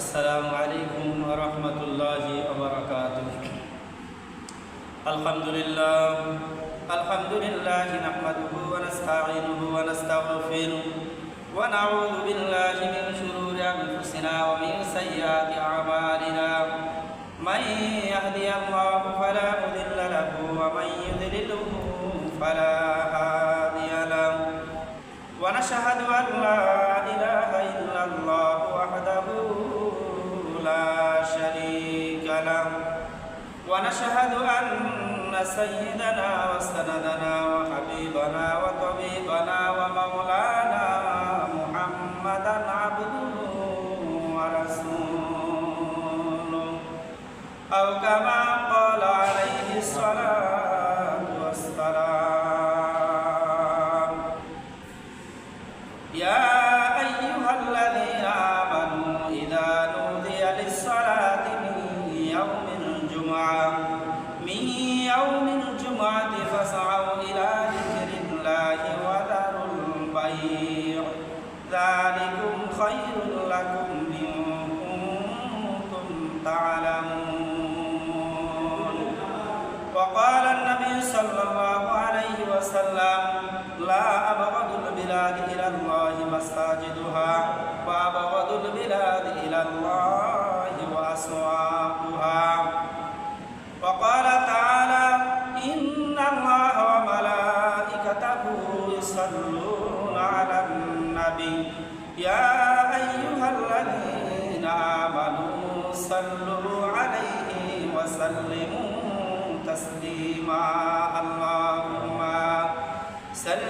السلام عليكم ورحمة الله وبركاته الحمد لله الحمد لله نحمده ونستعينه ونستغفره ونعوذ بالله من شرور أنفسنا ومن سيئات أعمالنا من يهدي الله فلا مضل له ومن يضلله فلا هادي له ونشهد أن لا ونشهد أن سيدنا وسندنا وحبيبنا وطبيبنا ومولانا يوم الجمعة فاسعوا إلى ذكر الله وذروا البيع ذلكم خير لكم إن كنتم تعلمون وقال النبي صلى الله عليه وسلم لا أبغض البلاد إلى الله مساجدها وأبغض البلاد إلى الله وأسواقها تسليما اللهم صل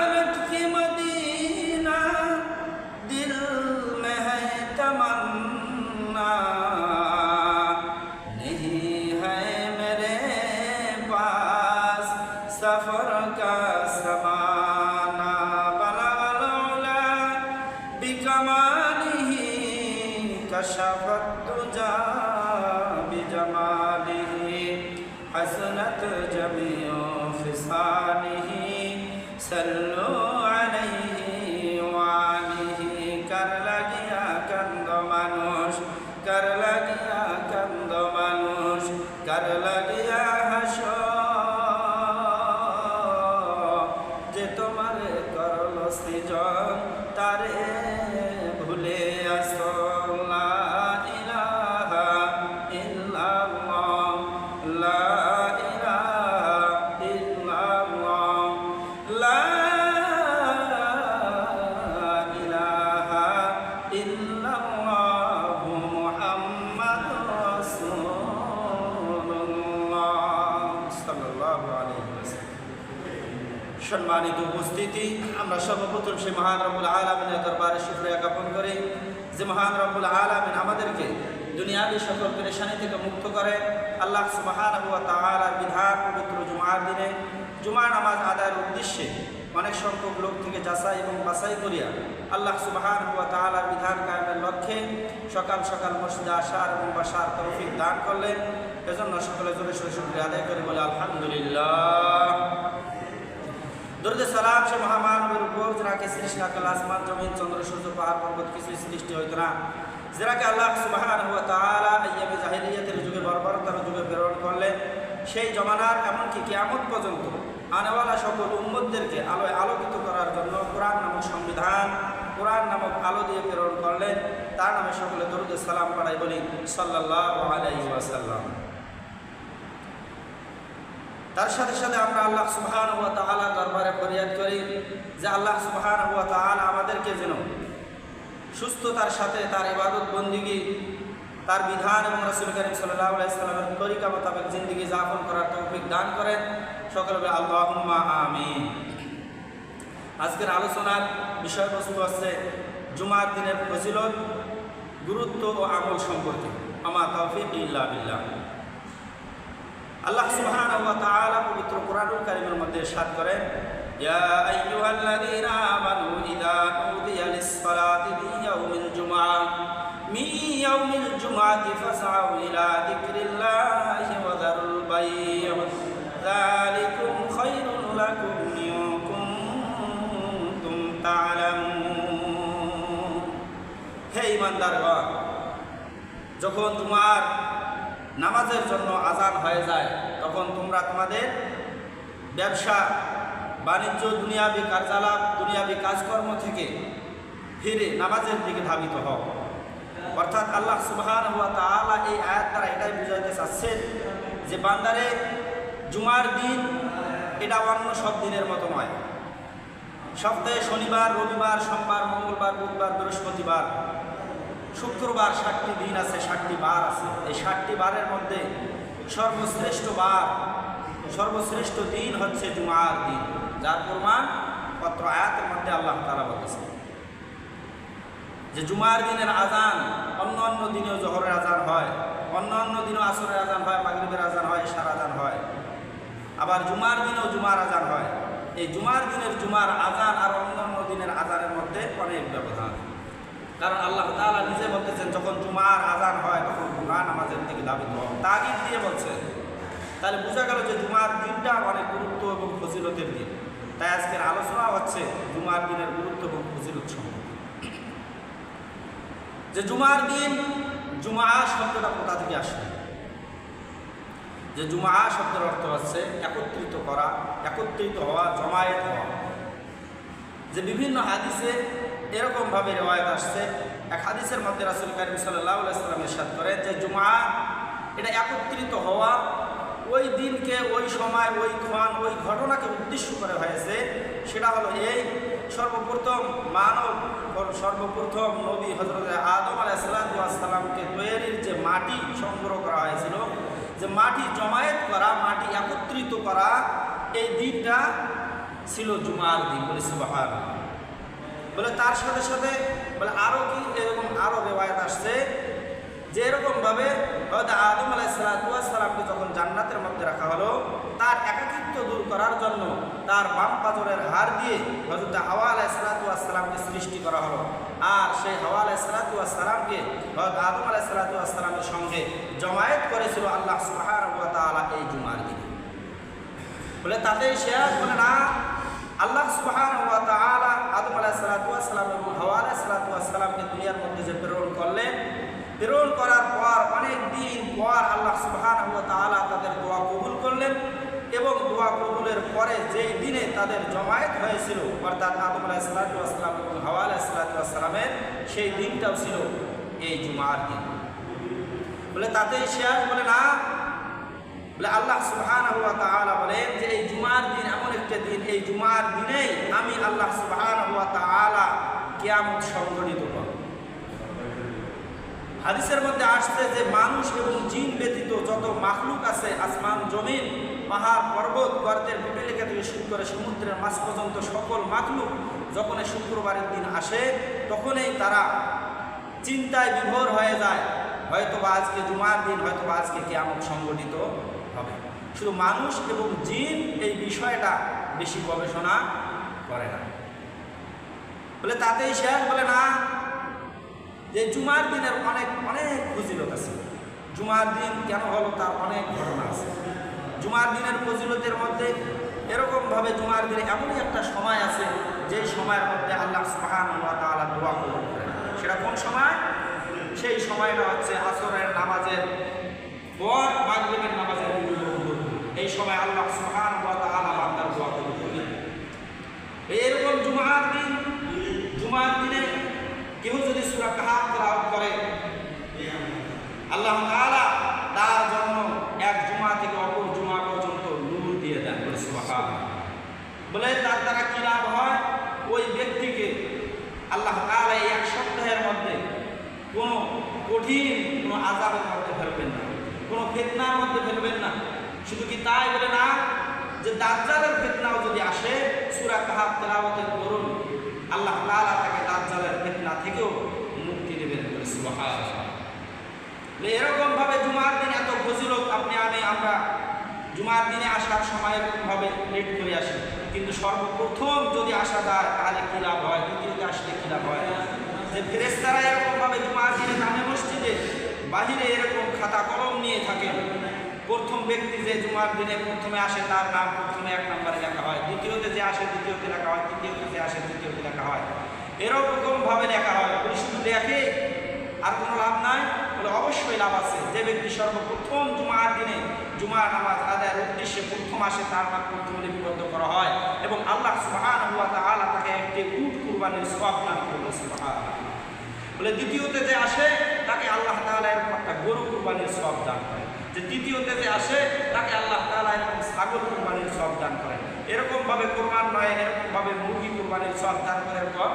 والدجى بجماله حسنت جميع خصاله صلوا عليه وآله কর লাগিয়া কান্দ মানুষ কর লাগিয়া কান্দ মানুষ, কর লাগিয়া হাস, যে তোমার করল সৃজন। সম্মানিত উপস্থিতি, আমরা সর্বপ্রথম সে মহান রব্বুল আলমিনের দরবারে শুক্রিয়া জ্ঞাপন করি। যে মহান রব্বুল আলমিন আমাদেরকে দুনিয়াবি সকল পেরেশানি থেকে মুক্ত করে, আল্লাহ হুয়া তাহার বিধান পবিত্র জুমার দিনে, জুমার নামাজ আদায়ের উদ্দেশ্যে অনেক সংখ্যক লোক থেকে যাচাই এবং বাছাই করিয়া আল্লাহ সুবাহান হুয়া তাহার বিধান কায়েমের লক্ষ্যে সকাল সকাল মসজিদে আসার এবং বাসার তৌফিক দান করলেন। এজন্য সকলে জোরে সরে শুক্রিয়া আদায় করে, বলে আলহামদুলিল্লাহ। দরুদ সালাম সে মহামানবের উপর যারাকে সৃষ্টি আকাল আসমান, জমিন, চন্দ্র, সূর্য, পাহাড়, পর্বত কিছুই সৃষ্টি হইত না। যারাকে আল্লাহ সুবহান হুয়া তাআলা আইয়ামে জাহিলিয়াতের যুগে বর্বরতার যুগে প্রেরণ করলেন, সেই জমানার এমনকি কিয়ামত পর্যন্ত আনেওয়ালা সকল উম্মতদেরকে আলোয় আলোকিত করার জন্য কোরআন নামক সংবিধান, কোরআন নামক আলো দিয়ে প্রেরণ করলেন। তার নামে সকলে দরুদ সালাম পাঠাই বলি ওয়াসাল্লাম। তার সাথে সাথে আমরা আল্লাহ সুবহানাহু ওয়া তাআলা দরবারে ফরিয়াদ করি যে আল্লাহ সুবহানাহু ওয়া তাআলা আমাদেরকে যেন সুস্থতার সাথে তার ইবাদত, বন্দিগি, তার বিধান এবং রসুল করিম সাল্লাহ আলাইসাল্লামের তরিকা মোতাবেক জিন্দিগি যাপন করার তৌফিক দান করেন। সকলে বলে আল্লাহুম্মা আমিন। আজকের আলোচনার বিষয়বস্তু হচ্ছে জুমার দিনের ফজিলত, গুরুত্ব ও আমল সম্পর্কে। আমা তৌফিক ইল্লা বিল্লাহ। আল্লাহ সুবহানাহু ওয়া তাআলা পবিত্র কোরআনুল কারীমের মধ্যে ইরশাদ করেন, ইয়া আইয়ুহাল্লাযীনা আমানু ইযা নুদিয়া লিস-সালাতি মিন জুমআ। মিন ইয়াউমিল জুমআতি ফাসআউ ইলা যিকরিল্লাহি হে ঈমানদারগণ যখন তোমার নামাজের জন্য আজান হয়ে যায়, তখন তোমরা তোমাদের ব্যবসা, বাণিজ্য, দুনিয়াবি কার্যালাপ, দুনিয়াবি কাজকর্ম থেকে ফিরে নামাজের দিকে ধাবিত হও। অর্থাৎ আল্লাহ সুবহান হুয়া তাআলা এই আয়াত দ্বারা এটাই বুঝাইতে চাচ্ছেন যে বান্দারে, জুমার দিন এটা অন্য সব দিনের মতো নয়। সপ্তাহে শনিবার, রবিবার, সোমবার, মঙ্গলবার, বুধবার, বৃহস্পতিবার শুক্রবার ষাটটি দিন আছে ষাটটি বার আছে। এই ষাটটি বারের মধ্যে সর্বশ্রেষ্ঠ বার, সর্বশ্রেষ্ঠ দিন হচ্ছে জুমার দিন, যার প্রমাণ পত্র আয়াতের মধ্যে আল্লাহ তারা বলেছে যে জুমার দিনের আজান অন্য অন্য দিনেও জহরের আজান হয়, অন্য অন্য দিনেও আসরের আজান হয়, মাগরিবের আজান হয় সার আজান হয়। আবার জুমার দিনেও জুমার আজান হয়। এই জুমার দিনের জুমার আজান আর অন্য অন্য দিনের আজানের মধ্যে অনেক ব্যবধান। কারণ আল্লাহ তাআলা নিজে বলতেছেন, যখন জুমার আজান হয়, তখন জুমা নামাজের দিকে দাবি তাগিদ দিয়ে বলছে। তাহলে বোঝা গেল যে জুমার দিনটা অনেক গুরুত্ব এবং ফজিলতের দিন। তাই আজকের আলোচনা হচ্ছে জুমার দিনের গুরুত্ব এবং ফজিলত সম্পর্কে। যে জুমার দিন, জুমা শব্দটা কোথা থেকে আসে যে জুমা শব্দের অর্থ হচ্ছে একত্রিত করা, একত্রিত হওয়া, জমায়েত হওয়া। যে বিভিন্ন হাদিসে এরকমভাবে রেওয়ায়ত আসছে। এক হাদিসের মধ্যে রাসুল করিম সাল্লাহ সাল্লাম করেন যে জুমা এটা একত্রিত হওয়া ওই দিনকে, ওই সময়, ওই ক্ষণ, ওই ঘটনাকে উদ্দেশ্য করে হয়েছে। সেটা হলো এই সর্বপ্রথম মানব সর্বপ্রথম নবী হজরত আদম আলাইসাল্লামকে তৈরির যে মাটি সংগ্রহ করা হয়েছিল, যে মাটি জমায়েত করা, মাটি একত্রিত করা, এই দিনটা ছিল জুমার দিন বলে সুবাহার বলে তার সাথে সাথে বলে আরও কি এরকম আরও রেওয়ায়ত আসছে যে এরকমভাবে হয়তো আদম আলাইসালামকে যখন জান্নাতের মধ্যে রাখা হলো, তার একাকিত্ব দূর করার জন্য তার বাম পাথরের হার দিয়ে হজরত হাওয়া আলাইসালাতামকে সৃষ্টি করা হলো। আর সেই হাওয়া আলাইসালাতামকে হয়তো আদম আলাইসালাতামের সঙ্গে জমায়েত করেছিল আল্লাহ সুহার এই জুমার দিনে। বলে তাতেই শেয়ার বলে না, আল্লাহ তাআলা আদম আলাইহিস সালাতু ওয়াস সালাম এবং হাওয়া আলাইহিস সালাতু সালামকে দুনিয়ার মধ্যে যে প্রেরণ করলেন, প্রেরণ করার পর অনেক দিন পর আল্লাহ সুবহান ওয়া তাদের দোয়া কবুল করলেন এবং দোয়া কবুলের পরে যেই দিনে তাদের জমায়েত হয়েছিল, অর্থাৎ আদম আলাইহিস সালাতু ওয়াস সালাম এবং হাওয়া আলাইহিস সালাতু ওয়াস সালামের সেই দিনটাও ছিল এই জুমার দিন। বলে তাতেই শেয়ার বলে না, বলে আল্লাহ ওয়া তাআলা বলেন যে এই জুমার দিন একটা দিন, এই জুমার দিনেই আমি আল্লাহ সুবহানাহু ওয়া তাআলা কিয়ামত সংঘটিত করব। হাদিসের মধ্যে আসছে যে মানুষ এবং জিন ব্যতীত যত মাখলুক আছে, আসমান, জমিন, পাহাড়, পর্বত, গর্তের পিপিলিকা থেকে শুরু করে সমুদ্রের মাছ পর্যন্ত সকল মাখলুক যখন এই শুক্রবারের দিন আসে, তখনই তারা চিন্তায় বিভোর হয়ে যায় হয়তো বা আজকে জুমার দিন হয়তো বা আজকে কেয়ামত সংগঠিত হবে। শুধু মানুষ এবং জিন এই বিষয়টা বেশি গবেষণা করে না। বলে তাতেই শেষ বলে, না, যে জুমার দিনের অনেক অনেক ফজিলত আছে। জুমার দিন কেন হলো তার অনেক ঘটনা আছে। জুমার দিনের ফজিলতের মধ্যে এরকমভাবে জুমার দিনে এমনই একটা সময় আছে, যে সময়ের মধ্যে আল্লাহ সুবহান ওয়া তাআলা দোয়া করেন সেটা কোন সময়? সেই সময়টা হচ্ছে আসরের নামাজের পর মাগরিবের নামাজের এই সময় আল্লাহ সুবহান ওয়া তাআলা বান্দার দোয়া কবুল করেন এরকম জুমার দিন জুমার দিনে কেউ যদি সুরা কাহাব তেলাওয়াত করে, আল্লাহ তাআলা তার জন্য এক জুমা থেকে অপর জুমা পর্যন্ত নূর দিয়ে দেন বলে সুবহানাল্লাহ। বলে তার দ্বারা কি লাভ হয়? ওই ব্যক্তিকে আল্লাহ তাআলা এক সপ্তাহের মধ্যে কোনো কঠিন কোনো আজাবের মধ্যে ফেলবেন না, কোনো ফেতনার মধ্যে ফেলবেন না। শুধু কি তাই বলে না? যে দাজ্জালের ফেতনাও যদি আসে, সূরা কাহাব তেলাওয়াতের করুন আল্লাহ তাআলা তাকে দাজ্জালের ফেতনা থেকেও মুক্তি দেবেন বলে সুবহানাল্লাহ। এরকম ভাবে জুমার দিন এত ফজিলত, আপনি আমি, আমরা জুমার দিনে আসার সময় এরকম ভাবে লেট করে আসি। কিন্তু সর্বপ্রথম যদি আসা যায়, তাহলে কি লাভ হয়? দ্বিতীয়তে আসলে কি লাভ হয়? যে ফেরেস্তারা এরকম ভাবে জুমার দিনে নামে মসজিদে, বাহিরে এরকম খাতা কলম নিয়ে থাকেন। প্রথম ব্যক্তি যে জুমার দিনে প্রথমে আসে, তার নাম প্রথমে এক নম্বরে লেখা হয়। দ্বিতীয়তে যে আসে, দ্বিতীয়তে লেখা হয়। তৃতীয়তে যে আসে, তৃতীয়তে লেখা হয়। এরকম ভাবে লেখা হয়। বলে শুধু লেখে, আর কোনো লাভ নাই। বলে অবশ্যই লাভ আছে। যে ব্যক্তি সর্বপ্রথম জুমার দিনে জুমার নামাজ আদায়ের উদ্দেশ্যে প্রথম আসে, তার নাম প্রথম লিপিবদ্ধ করা হয়। এবং আল্লাহ সুবহানাহু ওয়া তাআলা তাকে একটি উট কুরবানির দান করবে সুবহানাল্লাহ। বলে দ্বিতীয়তে যে আসে, তাকে আল্লাহ তাআলা এরকম একটা গরু কুরবানির সব দান করে যে তৃতীয়তে যে আসে, তাকে আল্লাহ তাআলা এরকম ছাগল কুরবানির সওয়াব দান করে এরকমভাবে কোরবান নয় এরকম ভাবে মুরগি কুরবানির সব দান করে এরকম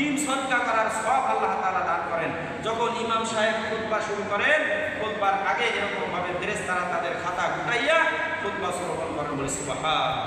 ডিম সদকা করার সব আল্লাহ তালা দান করেন। যখন ইমাম সাহেব খুতবা শুরু করেন, খুতবার আগে এরকমভাবে ভাবে তারা তাদের খাতা গুটাইয়া খুতবা শুরু করেন বলে সুবহান।